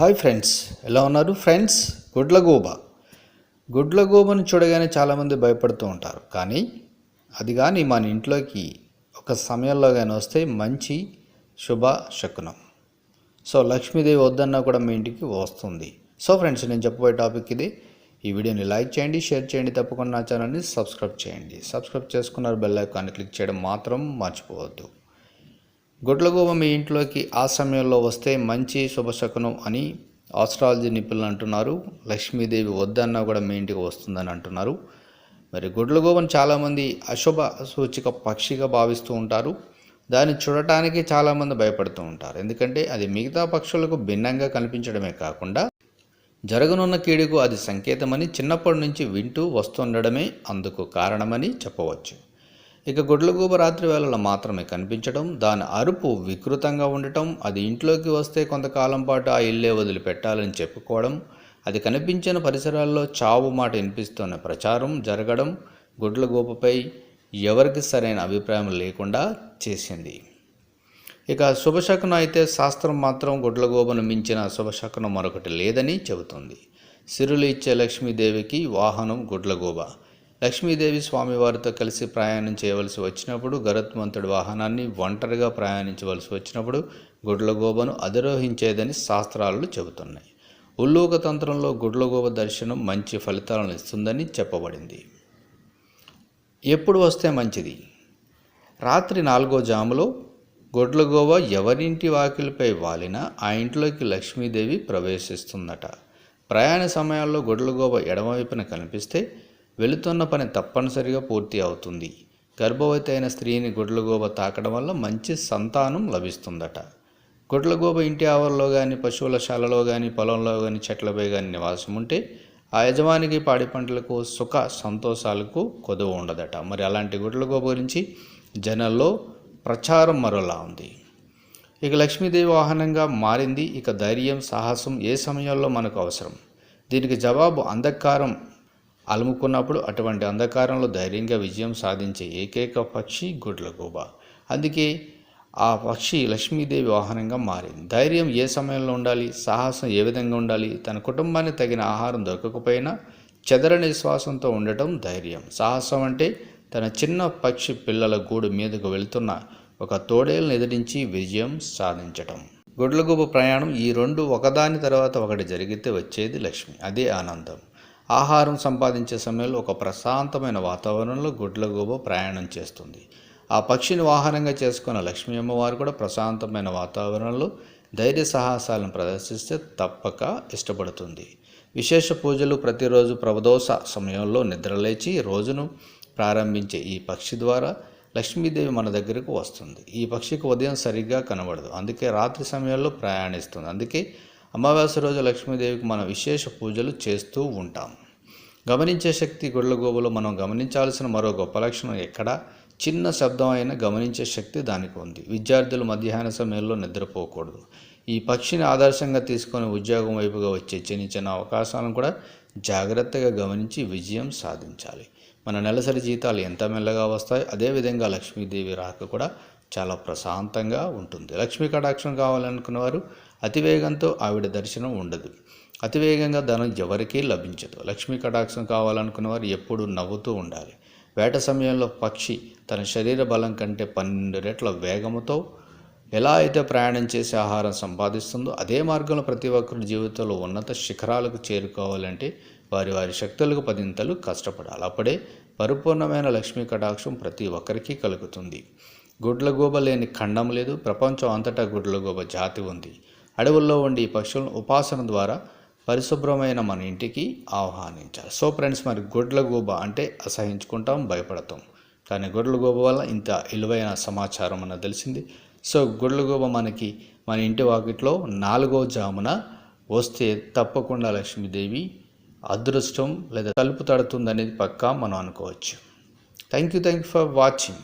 Hi friends ఎలా ఉన్నారు? Friends గుడ్లగూబ. గుడ్లగూబను చూడగానే చాలామంది భయపడుతూ ఉంటారు. కానీ అది కానీ మన ఇంట్లోకి ఒక సమయంలో కానీ వస్తే మంచి శుభ శకునం సో లక్ష్మీదేవి వద్దన్నా కూడా మీ ఇంటికి వస్తుంది. సో ఫ్రెండ్స్ నేను చెప్పబోయే టాపిక్ ఇది. ఈ వీడియోని లైక్ చేయండి షేర్ చేయండి తప్పకుండా నా ఛానల్ని సబ్స్క్రైబ్ చేయండి. సబ్స్క్రైబ్ చేసుకున్నారు బెల్ ఐకాన్ని క్లిక్ చేయడం మాత్రం మర్చిపోవద్దు. గుడ్లగూబ మీ ఇంట్లోకి ఆ సమయంలో వస్తే మంచి శుభశకునం అని ఆస్ట్రాలజీ నిపుణులు అంటున్నారు. లక్ష్మీదేవి వద్దన్నా కూడా మీ ఇంటికి వస్తుందని అంటున్నారు. మరి గుడ్లగూబను చాలామంది అశుభ సూచిక పక్షిగా భావిస్తూ ఉంటారు. దాన్ని చూడటానికి చాలామంది భయపడుతూ ఉంటారు. ఎందుకంటే అది మిగతా పక్షులకు భిన్నంగా కనిపించడమే కాకుండా జరగనున్న కీడుకు అది సంకేతమని చిన్నప్పటి నుంచి వింటూ వస్తుండడమే అందుకు కారణమని చెప్పవచ్చు. ఇక గుడ్లగూబ రాత్రి వేళలో మాత్రమే కనిపించడం దాని అరుపు వికృతంగా ఉండటం అది ఇంట్లోకి వస్తే కొంతకాలం పాటు ఆ ఇల్లే వదిలిపెట్టాలని చెప్పుకోవడం అది కనిపించిన పరిసరాల్లో చావు మాట వినిపిస్తున్న ప్రచారం జరగడం గుడ్లగూబపై ఎవరికి సరైన అభిప్రాయం లేకుండా చేసింది. ఇక శుభశకునం అయితే శాస్త్రం మాత్రం గుడ్లగోబను మించిన శుభశకునం మరొకటి లేదని చెబుతుంది. సిరులు ఇచ్చే లక్ష్మీదేవికి వాహనం గుడ్లగోబ. లక్ష్మీదేవి స్వామివారితో కలిసి ప్రయాణం చేయవలసి వచ్చినప్పుడు గరుత్మంతుడి వాహనాన్ని ఒంటరిగా ప్రయాణించవలసి వచ్చినప్పుడు గుడ్లగోబను అధిరోహించేదని శాస్త్రాలు చెబుతున్నాయి. ఉల్లూక తంత్రంలో గుడ్లగోబ దర్శనం మంచి ఫలితాలను ఇస్తుందని చెప్పబడింది. ఎప్పుడు వస్తే మంచిది? రాత్రి నాలుగో జాములో గొడ్లగోవ ఎవరింటి వాకిలిపై వాలినా ఆ ఇంట్లోకి లక్ష్మీదేవి ప్రవేశిస్తుందట. ప్రయాణ సమయాల్లో గొడ్లగోవ ఎడమవైపున కనిపిస్తే వెళుతున్న పని తప్పనిసరిగా పూర్తి అవుతుంది. గర్భవతి అయిన స్త్రీని గుడ్లగోబ తాకడం వల్ల మంచి సంతానం లభిస్తుందట. గుడ్లగోబ ఇంటి ఆవరణలో కానీ పశువుల శాలలో కానీ పొలంలో కానీ చెట్లపై కానీ నివాసం ఉంటే ఆ యజమానికి పాడి పంటలకు సుఖ సంతోషాలకు కొదువు ఉండదట. మరి అలాంటి గుడ్లగోబ గురించి జనంలో ప్రచారం మరోలా ఉంది. ఇక లక్ష్మీదేవి వాహనంగా మారింది. ఇక ధైర్యం సాహసం ఏ సమయంలో మనకు అవసరం? దీనికి జవాబు అంధకారం అలుముకున్నప్పుడు అటువంటి అంధకారంలో ధైర్యంగా విజయం సాధించే ఏకైక పక్షి గుడ్లగూబ. అందుకే ఆ పక్షి లక్ష్మీదేవి వాహనంగా మారింది. ధైర్యం ఏ సమయంలో ఉండాలి? సాహసం ఏ విధంగా ఉండాలి? తన కుటుంబానికి తగిన ఆహారం దొరకకపోయినా చెదరని విశ్వాసంతో ఉండటం ధైర్యం. సాహసం అంటే తన చిన్న పక్షి పిల్లల గూడు మీదకు వెళ్తున్న ఒక తోడేలను ఎదిరించి విజయం సాధించటం. గుడ్లగూబ ప్రయాణం ఈ రెండు ఒకదాని తర్వాత ఒకటి జరిగితే వచ్చేది లక్ష్మి. అదే ఆనందం. ఆహారం సంపాదించే సమయంలో ఒక ప్రశాంతమైన వాతావరణంలో గుడ్లగూబ ప్రయాణం చేస్తుంది. ఆ పక్షిని వాహనంగా చేసుకున్న లక్ష్మీ అమ్మవారు కూడా ప్రశాంతమైన వాతావరణంలో ధైర్య సాహసాలను ప్రదర్శిస్తే తప్పక ఇష్టపడుతుంది. విశేష పూజలు ప్రతిరోజు ప్రబదోష సమయంలో నిద్రలేచి రోజును ప్రారంభించే ఈ పక్షి ద్వారా లక్ష్మీదేవి మన దగ్గరకు వస్తుంది. ఈ పక్షికి ఉదయం సరిగ్గా కనబడదు. అందుకే రాత్రి సమయంలో ప్రయాణిస్తుంది. అందుకే అమావాస్య రోజు లక్ష్మీదేవికి మనం విశేష పూజలు చేస్తూ ఉంటాం. గమనించే శక్తి గుడ్లగోబులో మనం గమనించాల్సిన మరో గొప్ప లక్షణం ఎక్కడ? చిన్న శబ్దం అయినా గమనించే శక్తి దానికి ఉంది. విద్యార్థులు మధ్యాహ్న సమయంలో నిద్రపోకూడదు. ఈ పక్షిని ఆదర్శంగా తీసుకొని ఉద్యోగం వైపుగా వచ్చే చిన్న చిన్న అవకాశాలను కూడా జాగ్రత్తగా గమనించి విజయం సాధించాలి. మన నెలసరి జీతాలు ఎంత మెల్లగా వస్తాయో అదేవిధంగా లక్ష్మీదేవి రాక కూడా చాలా ప్రశాంతంగా ఉంటుంది. లక్ష్మీ కటాక్షం కావాలనుకున్న వారు అతివేగంతో ఆవిడ దర్శనం ఉండదు. అతివేగంగా ధనం ఎవరికీ లభించదు. లక్ష్మీ కటాక్షం కావాలనుకున్న వారు ఎప్పుడూ నవ్వుతూ ఉండాలి. వేట సమయంలో పక్షి తన శరీర బలం కంటే పన్నెండు రెట్ల వేగముతో ఎలా అయితే ప్రయాణం చేసి ఆహారం సంపాదిస్తుందో అదే మార్గంలో ప్రతి ఒక్కరి జీవితంలో ఉన్నత శిఖరాలకు చేరుకోవాలంటే వారి వారి శక్తులకు పదింతలు కష్టపడాలి. అప్పుడే పరిపూర్ణమైన లక్ష్మీ కటాక్షం ప్రతి ఒక్కరికి కలుగుతుంది. గుడ్లగూబ లేని ఖండం లేదు. ప్రపంచం అంతటా గుడ్లగూబ జాతి ఉంది. అడవుల్లో ఉండి ఈ పక్షులను ఉపాసన ద్వారా పరిశుభ్రమైన మన ఇంటికి ఆహ్వానించాలి. సో ఫ్రెండ్స్ మరి గుడ్లగూబ అంటే అసహించుకుంటాం భయపడతాం. కానీ గుడ్లగూబ వల్ల ఇంత విలువైన సమాచారం అన్న తెలిసింది. సో గుడ్లగూబ మనకి మన ఇంటి వాకిట్లో నాలుగో జామున వస్తే తప్పకుండా లక్ష్మీదేవి అదృష్టం లేదా తలుపు తడుతుంది అనేది పక్కా మనం అనుకోవచ్చు. Thank you thank you for watching